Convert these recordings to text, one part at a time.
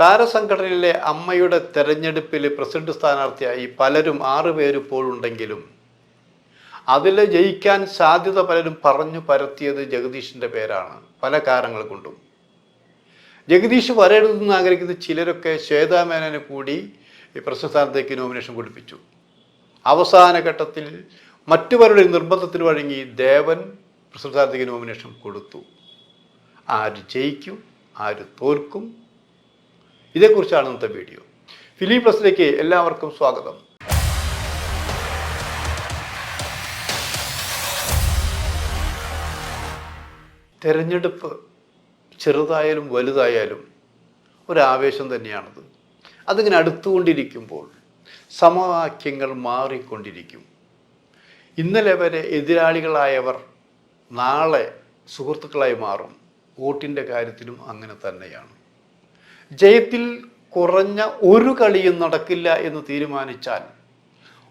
താരസംഘടനയിലെ അമ്മയുടെ തെരഞ്ഞെടുപ്പിൽ പ്രസിഡന്റ് സ്ഥാനാർത്ഥിയായി പലരും ആറ് പേര് ഇപ്പോഴുണ്ടെങ്കിലും അതിൽ ജയിക്കാൻ സാധ്യത പലരും പറഞ്ഞു പരത്തിയത് ജഗദീഷിന്റെ പേരാണ്. പല കാരണങ്ങൾ കൊണ്ടും. ജഗദീഷ് വരരുതെന്ന് ആഗ്രഹിക്കുന്ന ചിലരൊക്കെ ശ്വേതാമേനനെ കൂടി പ്രസിഡന്റ് സ്ഥാനത്തേക്ക് നോമിനേഷൻ കൊടുപ്പിച്ചു. അവസാന ഘട്ടത്തിൽ മറ്റു പലരുടെ നിർബന്ധത്തിന് വഴങ്ങി ദേവൻ പ്രസിഡന്റ് സ്ഥാനത്തേക്ക് നോമിനേഷൻ കൊടുത്തു. ആര് ജയിക്കും ആര് തോൽക്കും ഇതേക്കുറിച്ചാണ് ഇന്നത്തെ വീഡിയോ. ഫിലിം പ്ലസിലേക്ക് എല്ലാവർക്കും സ്വാഗതം. തെരഞ്ഞെടുപ്പ് ചെറുതായാലും വലുതായാലും ഒരാവേശം തന്നെയാണത്. അതിങ്ങനെ അടുത്തുകൊണ്ടിരിക്കുമ്പോൾ സമവാക്യങ്ങൾ മാറിക്കൊണ്ടിരിക്കും. ഇന്നലെ വരെ എതിരാളികളായവർ നാളെ സുഹൃത്തുക്കളായി മാറും. വോട്ടിന്റെ കാര്യത്തിലും അങ്ങനെ തന്നെയാണ്. ജയത്തിൽ കുറഞ്ഞ ഒരു കളിയും നടക്കില്ല എന്ന് തീരുമാനിച്ചാൽ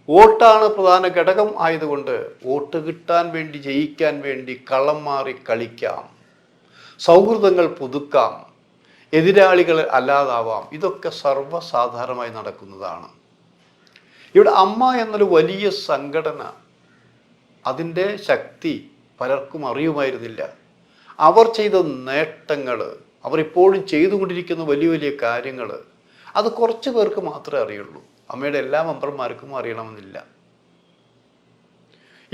വോട്ടാണ് പ്രധാന ഘടകം ആയതുകൊണ്ട് വോട്ട് കിട്ടാൻ വേണ്ടി ജയിക്കാൻ വേണ്ടി കളം മാറി കളിക്കാം. സൗഹൃദങ്ങൾ പുതുക്കാം. എതിരാളികൾ അല്ലാതാവാം. ഇതൊക്കെ സർവസാധാരണമായി നടക്കുന്നതാണ്. ഇവിടെ അമ്മ എന്നൊരു വലിയ സംഘടന അതിന്റെ ശക്തി പലർക്കും അറിയുമായിരുന്നില്ല. അവർ ചെയ്ത നേട്ടങ്ങൾ അവർ ഇപ്പോഴും ചെയ്തുകൊണ്ടിരിക്കുന്ന വലിയ വലിയ കാര്യങ്ങൾ അത് കുറച്ച് പേർക്ക് മാത്രമേ അറിയുള്ളൂ. അമ്മയുടെ എല്ലാ മെമ്പർമാർക്കും അറിയണമെന്നില്ല.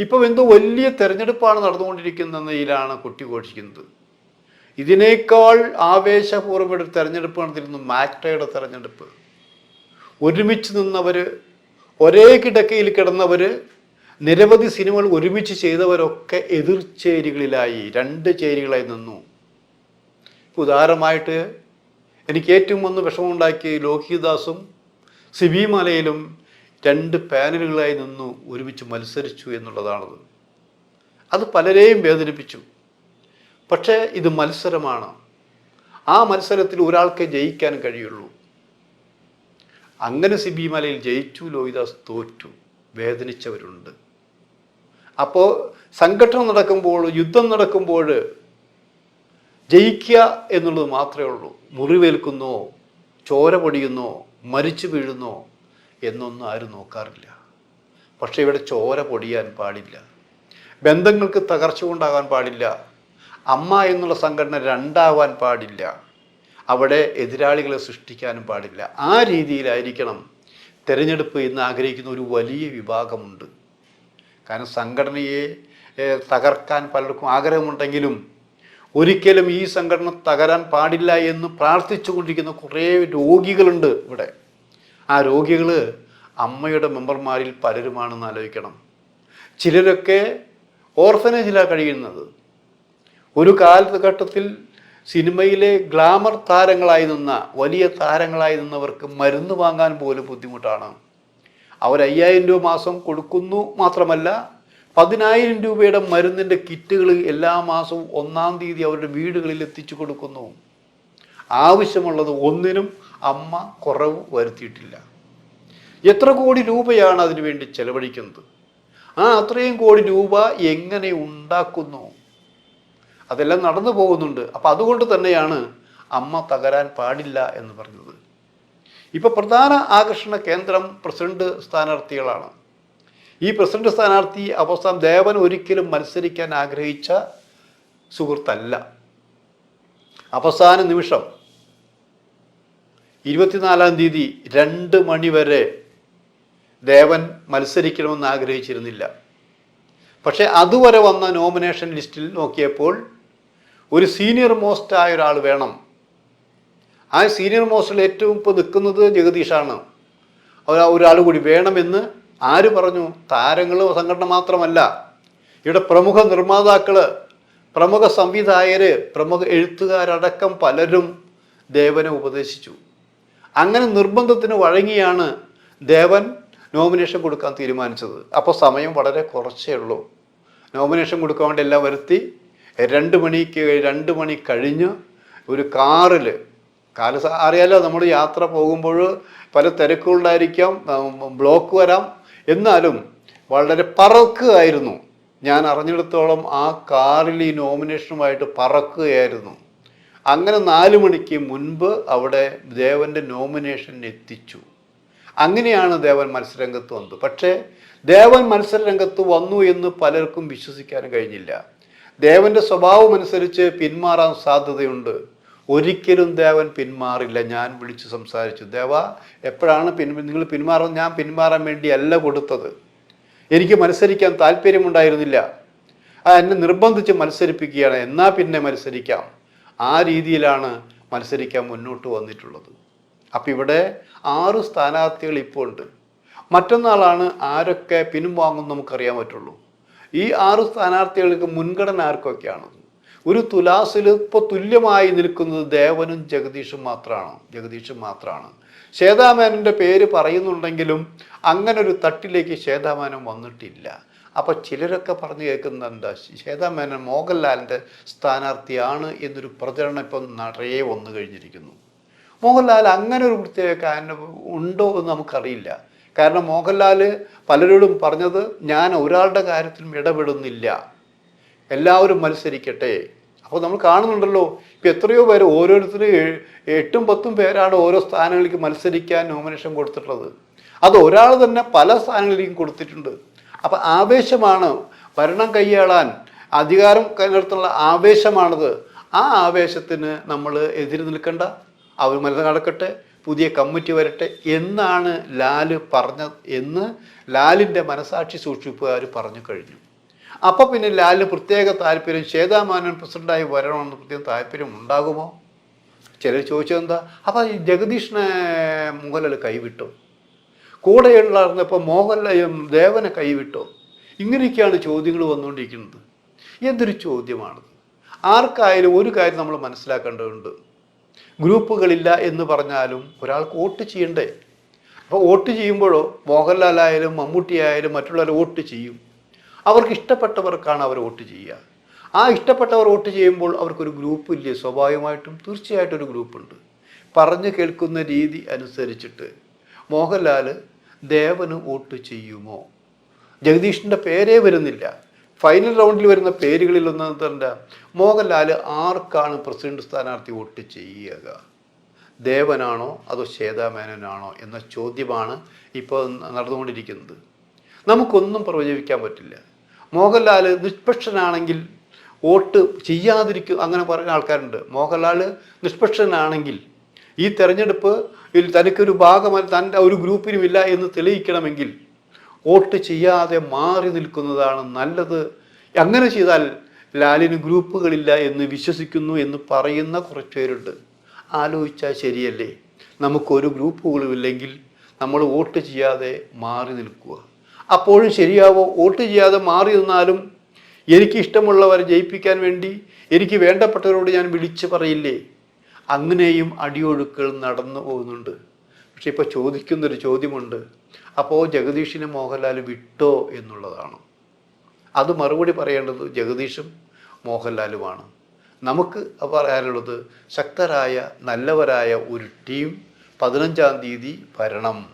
ഇപ്പം എന്തോ വലിയ തെരഞ്ഞെടുപ്പാണ് നടന്നുകൊണ്ടിരിക്കുന്നതിലാണ് കുട്ടി ഘോഷിക്കുന്നത്. ഇതിനേക്കാൾ ആവേശപൂർവം ഒരു തെരഞ്ഞെടുപ്പ് നടത്തിയിരുന്നു മാക്ടയുടെ തെരഞ്ഞെടുപ്പ്. ഒരുമിച്ച് നിന്നവർ ഒരേ കിടക്കയിൽ കിടന്നവർ നിരവധി സിനിമകൾ ഒരുമിച്ച് ചെയ്തവരൊക്കെ എതിർചേരികളിലായി രണ്ട് ചേരികളായി നിന്നു. ഉദാഹരണമായിട്ട് എനിക്ക് ഏറ്റവും ഒന്ന് വിഷമമുണ്ടാക്കി ലോഹിദാസും സിബി മലയിലും രണ്ട് പാനലുകളായി നിന്നു ഒരുമിച്ച് മത്സരിച്ചു എന്നുള്ളതാണത്. അത് പലരെയും വേദനിപ്പിച്ചു. പക്ഷേ ഇത് മത്സരമാണ്. ആ മത്സരത്തിൽ ഒരാൾക്കേ ജയിക്കാൻ കഴിയുള്ളൂ. അങ്ങനെ സിബി മലയിൽ ജയിച്ചു ലോഹിദാസ് തോറ്റു. വേദനിച്ചവരുണ്ട്. അപ്പോൾ സംഘടന നടക്കുമ്പോൾ യുദ്ധം നടക്കുമ്പോൾ ജയിക്കുക എന്നുള്ളത് മാത്രമേ ഉള്ളൂ. മുറിവേൽക്കുന്നോ ചോര പൊടിയുന്നോ മരിച്ചു വീഴുന്നോ എന്നൊന്നും ആരും നോക്കാറില്ല. പക്ഷേ ഇവിടെ ചോര പൊടിയാൻ പാടില്ല. ബന്ധങ്ങൾക്ക് തകർച്ച കൊണ്ടാകാൻ പാടില്ല. അമ്മ എന്നുള്ള സംഘടന രണ്ടാവാൻ പാടില്ല. അവിടെ എതിരാളികളെ സൃഷ്ടിക്കാനും പാടില്ല. ആ രീതിയിലായിരിക്കണം തിരഞ്ഞെടുപ്പ് എന്ന് ആഗ്രഹിക്കുന്ന ഒരു വലിയ വിഭാഗമുണ്ട്. കാരണം സംഘടനയെ തകർക്കാൻ പലർക്കും ആഗ്രഹമുണ്ടെങ്കിലും ഒരിക്കലും ഈ സംഘടന തകരാൻ പാടില്ല എന്ന് പ്രാർത്ഥിച്ചുകൊണ്ടിരിക്കുന്ന കുറേ രോഗികളുണ്ട് ഇവിടെ. ആ രോഗികൾ അമ്മയുടെ മെമ്പർമാരിൽ പലരുമാണെന്ന് ആലോചിക്കണം. ചിലരൊക്കെ ഓർഫനേജിലാണ് കഴിയുന്നത്. ഒരു കാലഘട്ടത്തിൽ സിനിമയിലെ ഗ്ലാമർ താരങ്ങളായി നിന്ന വലിയ താരങ്ങളായി നിന്നവർക്ക് മരുന്ന് വാങ്ങാൻ പോലും ബുദ്ധിമുട്ടാണ്. അവർ അയ്യായിരം രൂപ മാസം കൊടുക്കുന്നു മാത്രമല്ല പതിനായിരം രൂപയുടെ മരുന്നിന്റെ കിറ്റുകൾ എല്ലാ മാസവും ഒന്നാം തീയതി അവരുടെ വീടുകളിൽ എത്തിച്ചു കൊടുക്കുന്നു. ആവശ്യമുള്ളത് ഒന്നിനും അമ്മ കുറവ് വരുത്തിയിട്ടില്ല. എത്ര കോടി രൂപയാണ് അതിനുവേണ്ടി ചെലവഴിക്കുന്നത്? ആ അത്രയും കോടി രൂപ എങ്ങനെ ഉണ്ടാക്കുന്നു? അതെല്ലാം നടന്നു പോകുന്നുണ്ട്. അപ്പം അതുകൊണ്ട് തന്നെയാണ് അമ്മ തകരാൻ പാടില്ല എന്ന് പറഞ്ഞത്. ഇപ്പം പ്രധാന ആകർഷണ കേന്ദ്രം പ്രസിഡന്റ് സ്ഥാനാർത്ഥികളാണ്. ഈ പ്രസിഡന്റ് സ്ഥാനാർത്ഥി അവസാനം ദേവൻ ഒരിക്കലും മത്സരിക്കാൻ ആഗ്രഹിച്ച സുഹൃത്തല്ല. അവസാന നിമിഷം ഇരുപത്തിനാലാം തീയതി രണ്ട് മണിവരെ ദേവൻ മത്സരിക്കണമെന്ന് ആഗ്രഹിച്ചിരുന്നില്ല. പക്ഷേ അതുവരെ വന്ന നോമിനേഷൻ ലിസ്റ്റിൽ നോക്കിയപ്പോൾ ഒരു സീനിയർ മോസ്റ്റ് ആയ ഒരാൾ വേണം. ആ സീനിയർ മോസ്റ്റിൽ ഏറ്റവും ഇപ്പോൾ നിൽക്കുന്നത് ജഗദീഷാണ്. അവർ ഒരാൾ കൂടി വേണമെന്ന് ആര് പറഞ്ഞു? താരങ്ങൾ സംഘടന മാത്രമല്ല. ഇവിടെ പ്രമുഖ നിർമ്മാതാക്കൾ പ്രമുഖ സംവിധായകർ പ്രമുഖ എഴുത്തുകാരടക്കം പലരും ദേവനെ ഉപദേശിച്ചു. അങ്ങനെ നിർബന്ധത്തിന് വഴങ്ങിയാണ് ദേവൻ നോമിനേഷൻ കൊടുക്കാൻ തീരുമാനിച്ചത്. അപ്പോൾ സമയം വളരെ കുറച്ചേ ഉള്ളൂ. നോമിനേഷൻ കൊടുക്കാൻ വേണ്ടി എല്ലാം വരുത്തി രണ്ട് മണിക്ക് രണ്ട് മണി കഴിഞ്ഞ് ഒരു കാറിൽ കാല അറിയാലോ നമ്മൾ യാത്ര പോകുമ്പോൾ പല തിരക്കുകളുണ്ടായിരിക്കാം ബ്ലോക്ക് വരാം എന്നാലും വളരെ പറക്കുകയായിരുന്നു. ഞാൻ അറിഞ്ഞിടത്തോളം ആ കാറിൽ ഈ നോമിനേഷനുമായിട്ട് പറക്കുകയായിരുന്നു. അങ്ങനെ നാല് മണിക്ക് മുൻപ് അവിടെ ദേവന്റെ നോമിനേഷൻ എത്തിച്ചു. അങ്ങനെയാണ് ദേവൻ മത്സരരംഗത്ത് വന്നത്. പക്ഷേ ദേവൻ മത്സരരംഗത്ത് വന്നു എന്ന് പലർക്കും വിശ്വസിക്കാൻ കഴിഞ്ഞില്ല. ദേവന്റെ സ്വഭാവം അനുസരിച്ച് പിന്മാറാൻ സാധ്യതയുണ്ട്. ഒരിക്കലും ദേവൻ പിന്മാറില്ല. ഞാൻ വിളിച്ചു സംസാരിച്ചു. ദേവ എപ്പോഴാണ് പിൻ നിങ്ങൾ പിന്മാറുന്നത് ഞാൻ പിന്മാറാൻ വേണ്ടിയല്ല കൊടുത്തത്. എനിക്ക് മത്സരിക്കാൻ താല്പര്യമുണ്ടായിരുന്നില്ല. ആ എന്നെ നിർബന്ധിച്ച് മത്സരിപ്പിക്കുകയാണ്. എന്നാൽ പിന്നെ മത്സരിക്കാം? ആ രീതിയിലാണ് മത്സരിക്കാൻ മുന്നോട്ട് വന്നിട്ടുള്ളത്. അപ്പം ഇവിടെ ആറ് സ്ഥാനാർത്ഥികൾ ഇപ്പോൾ ഉണ്ട്. മറ്റന്നാളാണ് ആരൊക്കെ പിൻവാങ്ങും നമുക്കറിയാൻ പറ്റുള്ളൂ. ഈ ആറ് സ്ഥാനാർത്ഥികൾക്ക് മുൻഗണന ആർക്കൊക്കെയാണ്? ഒരു തുലാസിൽ ഇപ്പോൾ തുല്യമായി നിൽക്കുന്നത് ദേവനും ജഗദീഷും മാത്രമാണ് ജഗദീഷും മാത്രമാണ് ശ്വേതാമേനന്റെ പേര് പറയുന്നുണ്ടെങ്കിലും അങ്ങനെ ഒരു തട്ടിലേക്ക് ശ്വേതാമേനൻ വന്നിട്ടില്ല. അപ്പോൾ ചിലരൊക്കെ പറഞ്ഞു കേൾക്കുന്നത് എന്താ ശ്വേതാമേനൻ മോഹൻലാലിന്റെ സ്ഥാനാർത്ഥിയാണ് എന്നൊരു പ്രചരണം ഇപ്പം നിറയെ വന്നു കഴിഞ്ഞിരിക്കുന്നു. മോഹൻലാൽ അങ്ങനെ ഒരു പ്രത്യേക ഉണ്ടോ എന്ന് നമുക്കറിയില്ല. കാരണം മോഹൻലാൽ പലരോടും പറഞ്ഞത് ഞാൻ ഒരാളുടെ കാര്യത്തിലും ഇടപെടുന്നില്ല. എല്ലാവരും മത്സരിക്കട്ടെ. അപ്പോൾ നമ്മൾ കാണുന്നുണ്ടല്ലോ ഇപ്പം എത്രയോ പേര് ഓരോരുത്തർ എട്ടും പത്തും പേരാണ് ഓരോ സ്ഥാനങ്ങളിലേക്ക് മത്സരിക്കാൻ നോമിനേഷൻ കൊടുത്തിട്ടുള്ളത്. അത് ഒരാൾ തന്നെ പല സ്ഥാനങ്ങളിലേക്കും കൊടുത്തിട്ടുണ്ട്. അപ്പം ആവേശമാണ് ഭരണം കൈയാളാൻ അധികാരം കൈനിർത്തുള്ള ആവേശമാണത്. ആ ആവേശത്തിന് നമ്മൾ എതിര് നിൽക്കണ്ട. അവർ മത്സരം നടക്കട്ടെ പുതിയ കമ്മിറ്റി വരട്ടെ എന്നാണ് ലാൽ പറഞ്ഞത് എന്ന് ലാലിന്റെ മനസാക്ഷി സൂക്ഷിപ്പുകാർ പറഞ്ഞു കഴിഞ്ഞു. അപ്പോൾ പിന്നെ ലാലിന് പ്രത്യേക താല്പര്യം ശ്വേതാമാനൻ പ്രസിഡന്റായി വരണമെന്ന് പ്രത്യേക താല്പര്യം ഉണ്ടാകുമോ? ചിലർ ചോദിച്ചത് എന്താ? അപ്പോൾ ജഗദീഷിനെ മോഹൻലാൽ കൂടെ കൂടെയുള്ളപ്പോൾ മോഹൻലാൽ ദേവനെ കൈവിട്ടു. ഇങ്ങനെയൊക്കെയാണ് ചോദ്യങ്ങൾ വന്നുകൊണ്ടിരിക്കുന്നത്. എന്തൊരു ചോദ്യമാണത്? ആർക്കായാലും ഒരു കാര്യം നമ്മൾ മനസ്സിലാക്കേണ്ടതുണ്ട്. ഗ്രൂപ്പുകളില്ല എന്ന് പറഞ്ഞാലും ഒരാൾക്ക് വോട്ട് ചെയ്യണ്ടേ? അപ്പോൾ വോട്ട് ചെയ്യുമ്പോഴോ മോഹൻലാലായാലും മമ്മൂട്ടിയായാലും മറ്റുള്ളവർ വോട്ട് ചെയ്യും. അവർക്ക് ഇഷ്ടപ്പെട്ടവർക്കാണ് അവർ വോട്ട് ചെയ്യുക. ആ ഇഷ്ടപ്പെട്ടവർ വോട്ട് ചെയ്യുമ്പോൾ അവർക്കൊരു ഗ്രൂപ്പ് ഇല്ലേ? സ്വാഭാവികമായിട്ടും തീർച്ചയായിട്ടും ഒരു ഗ്രൂപ്പുണ്ട്. പറഞ്ഞു കേൾക്കുന്ന രീതി അനുസരിച്ചിട്ട് മോഹൻലാൽ ദേവന് വോട്ട് ചെയ്യുമോ? ജഗദീഷിന്റെ പേരേ വരുന്നില്ല. ഫൈനൽ റൗണ്ടിൽ വരുന്ന പേരുകളിൽ എന്താ? മോഹൻലാൽ ആർക്കാണ് പ്രസിഡന്റ് സ്ഥാനാർത്ഥി വോട്ട് ചെയ്യുക? ദേവനാണോ അതോ ശ്വേതാമേനനാണോ എന്ന ചോദ്യമാണ് ഇപ്പോൾ നടന്നുകൊണ്ടിരിക്കുന്നത്. നമുക്കൊന്നും പ്രവചിക്കാൻ പറ്റില്ല. മോഹൻലാൽ നിഷ്പക്ഷനാണെങ്കിൽ വോട്ട് ചെയ്യാതിരിക്കും അങ്ങനെ പറയുന്ന ആൾക്കാരുണ്ട്. മോഹൻലാൽ നിഷ്പക്ഷനാണെങ്കിൽ ഈ തെരഞ്ഞെടുപ്പ് തനിക്കൊരു ഭാഗമല്ല തന്റെ ഒരു ഗ്രൂപ്പിനുമില്ല എന്ന് തെളിയിക്കണമെങ്കിൽ വോട്ട് ചെയ്യാതെ മാറി നിൽക്കുന്നതാണ് നല്ലത്. അങ്ങനെ ചെയ്താൽ ലാലിന് ഗ്രൂപ്പുകളില്ല എന്ന് വിശ്വസിക്കുന്നു എന്ന് പറയുന്ന കുറച്ച് പേരുണ്ട്. ആലോചിച്ചാൽ ശരിയല്ലേ? നമുക്കൊരു ഗ്രൂപ്പുകളുമില്ലെങ്കിൽ നമ്മൾ വോട്ട് ചെയ്യാതെ മാറി നിൽക്കുക. അപ്പോഴും ശരിയാവോ? വോട്ട് ചെയ്യാതെ മാറി നിന്നാലും എനിക്ക് ഇഷ്ടമുള്ളവരെ ജയിപ്പിക്കാൻ വേണ്ടി എനിക്ക് വേണ്ടപ്പെട്ടവരോട് ഞാൻ വിളിച്ചു പറയില്ലേ? അങ്ങനെയും അടിയൊഴുക്കൾ നടന്നു പോകുന്നുണ്ട്. പക്ഷെ ഇപ്പോൾ ചോദിക്കുന്നൊരു ചോദ്യമുണ്ട്. അപ്പോൾ ജഗദീഷിനെ മോഹൻലാൽ വിട്ടോ എന്നുള്ളതാണ്. അത് മറുപടി പറയേണ്ടത് ജഗദീഷും മോഹൻലാലുമാണ്. നമുക്ക് പറയാനുള്ളത് ശക്തരായ നല്ലവരായ ഒരു ടീം പതിനഞ്ചാം തീയതി ഭരണം